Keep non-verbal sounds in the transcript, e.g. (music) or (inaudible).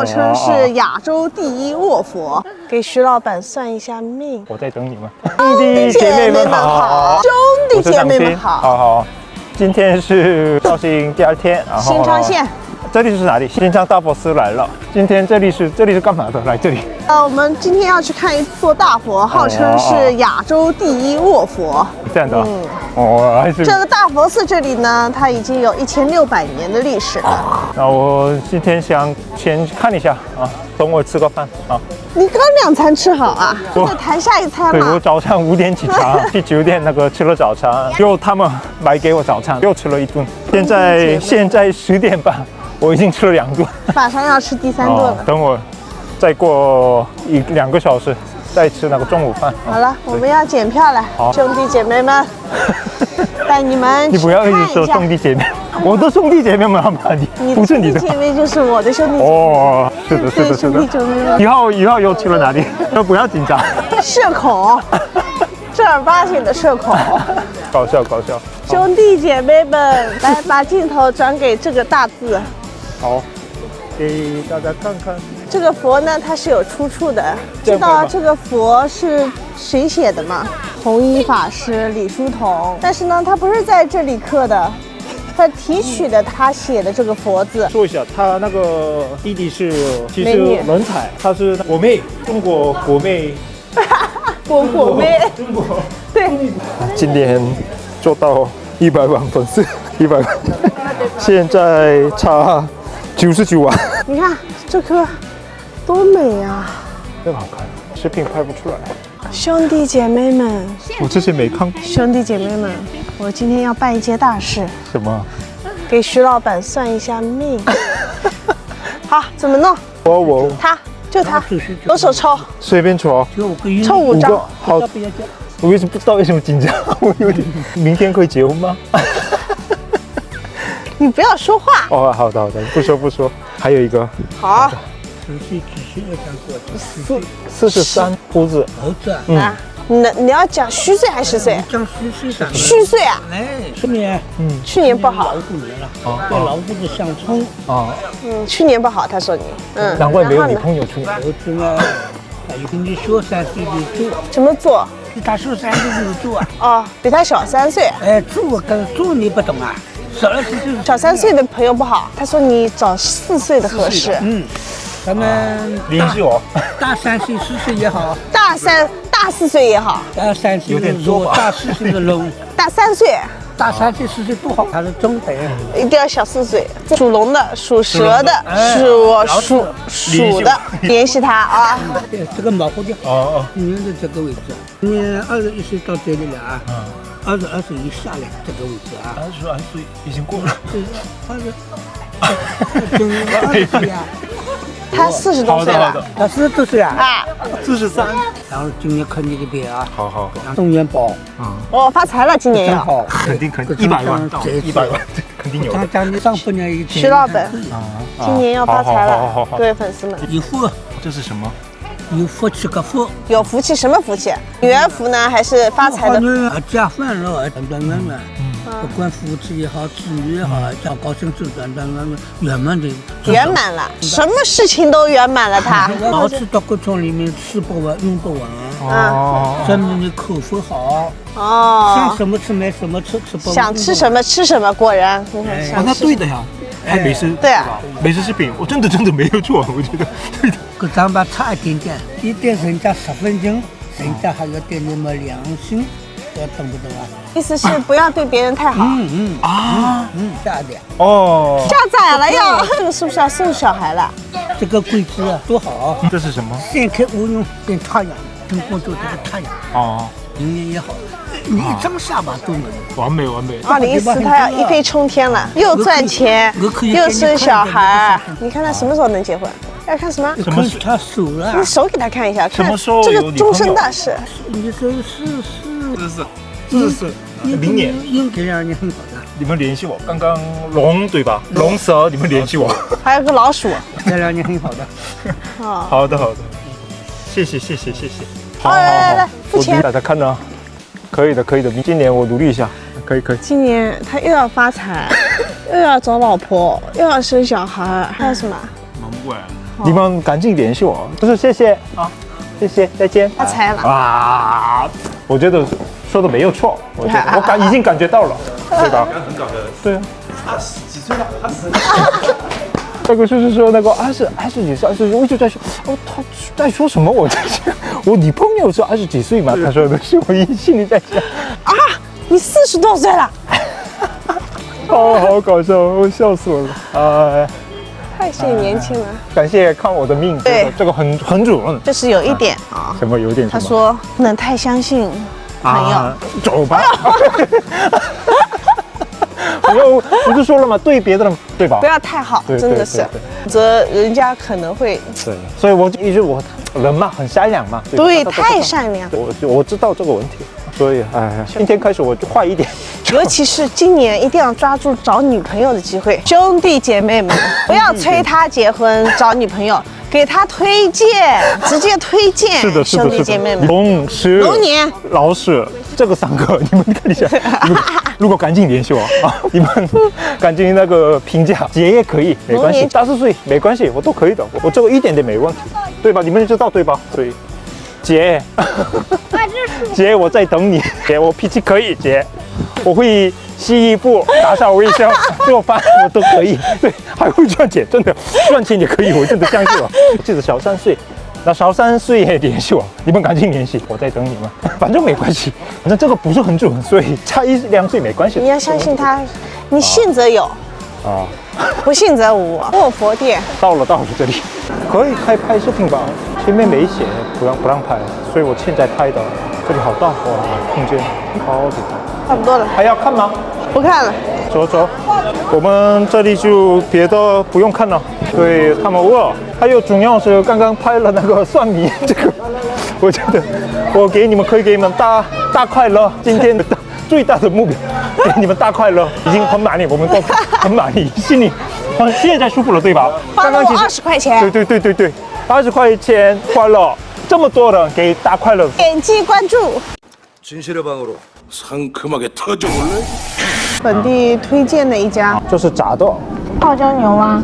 号称是亚洲第一卧佛。给徐老板算一下命。我在等你们，兄弟姐妹们好，兄弟姐妹们好。好好，今天是绍兴第二天，然后新昌县。这里是哪里？新疆大佛寺来了。今天这里是这里是干嘛的？来这里。呃，我们今天要去看一座大佛，号称是亚洲第一卧佛。这样的。嗯。哦，还是。这个大佛寺这里呢，它已经有一千六百年的历史了。那我今天想先看一下啊，等我吃个饭啊。你刚两餐吃好啊？我在谈下一餐嘛。对，我早上五点起床，(laughs) 去酒店那个吃了早餐，又他们买给我早餐，又吃了一顿。现在 (laughs) 现在十点半。我已经吃了两顿，马上要吃第三顿了。等我再过一两个小时再吃那个中午饭。好了，我们要检票了，兄弟姐妹们，(laughs) 带你们。你不要一直说兄弟姐妹，我的兄弟姐妹们好吗？你不是你的姐妹就是我的兄弟姐妹。哦，是的，是的，是的。以后以后又去了哪里？都不要紧张。社恐，(laughs) 正儿八经的社恐。搞笑搞笑。兄弟姐妹们，来把镜头转给这个大字。好，给大家看看这个佛呢，它是有出处的。知道这个佛是谁写的吗？弘一法师李叔同。但是呢，他不是在这里刻的，他提取的他写的这个佛字。说一下，他那个弟弟是其实文采，他是国妹，中国国妹，(laughs) 国国妹，中国对。今年做到一百万粉丝，一百万，现在差。九十九啊，你看这颗多美啊！真好看，视频拍不出来。兄弟姐妹们，我这些没看过。兄弟姐妹们，我今天要办一件大事。什么？给徐老板算一下命。(laughs) 好，怎么弄？我我他就他，左手抽，随便抽，抽五张。好，我为什么不知道为什么紧张？(laughs) 我有点，明天可以结婚吗？你不要说话哦，好的好的，不说不说。还有一个好，十岁几岁要讲过？四四十三胡子猴子啊，那你要讲虚岁还是实岁？讲虚岁啥？虚岁啊！哎，去年嗯，去年不好，老虎年了，对老虎的相冲啊。嗯，去年不好，他说你嗯，难怪没有女朋友去年。猴子呢，有跟你说三岁的做，怎么做？比他小三岁的做啊？哦，比他小三岁。哎，做跟做你不懂啊？小三岁的朋友不好，他说你找四岁的合适。嗯，咱们联系我，大三岁四岁也好，大三大四岁也好，大三岁的弱，大四岁的龙，(laughs) 大三岁，大三岁四岁不好，他是中等，一定要小四岁。属龙的，属蛇的，属属属的，联系他啊。对，这个毛蝴蝶，哦哦，今年的这个位置，今年二十一岁到这里了啊。二十二岁以下的这个位置啊，二十二岁已经过了。对，二十，二十岁 (laughs) 啊，他四十多岁了，他四十多岁啊，啊，四十三。然后今年看你的病啊，好好好，中元宝啊，哦，发财了今年要，肯定肯定。一百万，一百万肯定有。讲讲你上半年一徐老板啊，今年要发财了，各位粉丝们，有福，这是什么？有福气个福，有福气什么福气？女儿福呢，还是发财的？家欢乐，团团圆圆。嗯，不管夫妻也好，子女也好，家高兴就团团圆圆，圆满的。圆满了，什么事情都圆满了。他 (laughs) 老吃到各种里面吃不完，用不完。哦，证明你口福好。哦，想什么吃买什么吃，吃不想吃什么吃什么，果然。哦，那对的呀。哎，美食对啊，美食食品，我真的真的没有错，我觉得对的。跟咱们差一点点，一点人家十分钟，人家还要对你们良心，要懂不懂啊？意思是不要对别人太好。嗯嗯啊嗯，下点哦，下崽了呀？这个是不是要送小孩了？这个桂枝啊，多好！这是什么？先开勿用，变太阳，中国做这个太阳。哦，明年也好。你一张下巴都能完美完美。二零一四他要一飞冲天了，又赚钱，又生小孩。你看他什么时候能结婚？要看什么？什么？他手了。你手给他看一下，什么时候这个终身大事。你说是是是是是明年。应这样你很好的。你们联系我，刚刚龙对吧？龙蛇，你们联系我。还有个老鼠，这两年很好的。啊，(laughs) 好的好的，谢谢谢谢谢谢。好来来来，付钱。大家看呢。可以的，可以的。今年我努力一下，可以可以。今年他又要发财，(laughs) 又要找老婆，又要生小孩，还有什么？忙不过来。你们赶紧联系我，不是谢谢啊，谢谢，再见。发财了啊！我觉得说的没有错，我觉得我感已经感觉到了，(laughs) 对吧？很感的。对啊。二十几岁了，二十。那个就是说那个二十二十几岁，二十我就在说，哦，他在说什么？我在想，我女朋友是二十几岁嘛？(laughs) 他说的是，我一心里在想，啊，你四十多岁了，(laughs) 哦，好搞笑，我笑死我了，哎。太显年轻了，感谢看我的命，对，这个很很准，就是有一点啊，什么有点？他说不能太相信朋友，走吧。朋友不是说了吗？对别的人，对吧？不要太好，真的是，否则人家可能会。对，所以我一直我人嘛很善良嘛，对，太善良。我我知道这个问题，所以哎，今天开始我就坏一点。尤其是今年，一定要抓住找女朋友的机会，(laughs) 兄弟姐妹们，不要催他结婚找女朋友，(laughs) 给他推荐，直接推荐。是的，是的，兄弟姐妹们。龙是龙年老鼠，这个三个你们看一下，(laughs) 如果赶紧联系我啊，你们赶紧那个评价，姐也可以，没关系，大四岁没关系，我都可以的，我这个一点点没问题，对吧？你们知道对吧？所以，姐，姐我在等你，姐我脾气可以，姐。我会洗衣服、打扫卫生、(laughs) 做饭，我都可以。对，还会赚钱，真的赚钱也可以，我真的相信我。(laughs) 记得小三岁，那小三岁也联系我，你们赶紧联系，我在等你们。反正没关系，反正这个不是很准，所以差一两岁没关系。你要相信他，你信则有，啊，不信则无。卧佛殿到了，到了这里，可以开拍视频吧？前面没写不让不让拍，所以我现在拍的。这里好大哇，空间超级大。差不多了，还要看吗？不看了，走走。我们这里就别的不用看了，对他们饿。还有主要是刚刚拍了那个蒜泥，这个 (laughs) 我觉得我给你们可以给你们大大快乐。今天的 (laughs) 最大的目标给你们大快乐，已经很满意，我们都很满意，心里现在舒服了，对吧？刚刚二十块钱，对对对对对，二十块钱快乐，这么多人给大快乐，点击关注。진실의방으로상큼하게터져볼래本地推荐的一家，这是炸的泡椒牛蛙。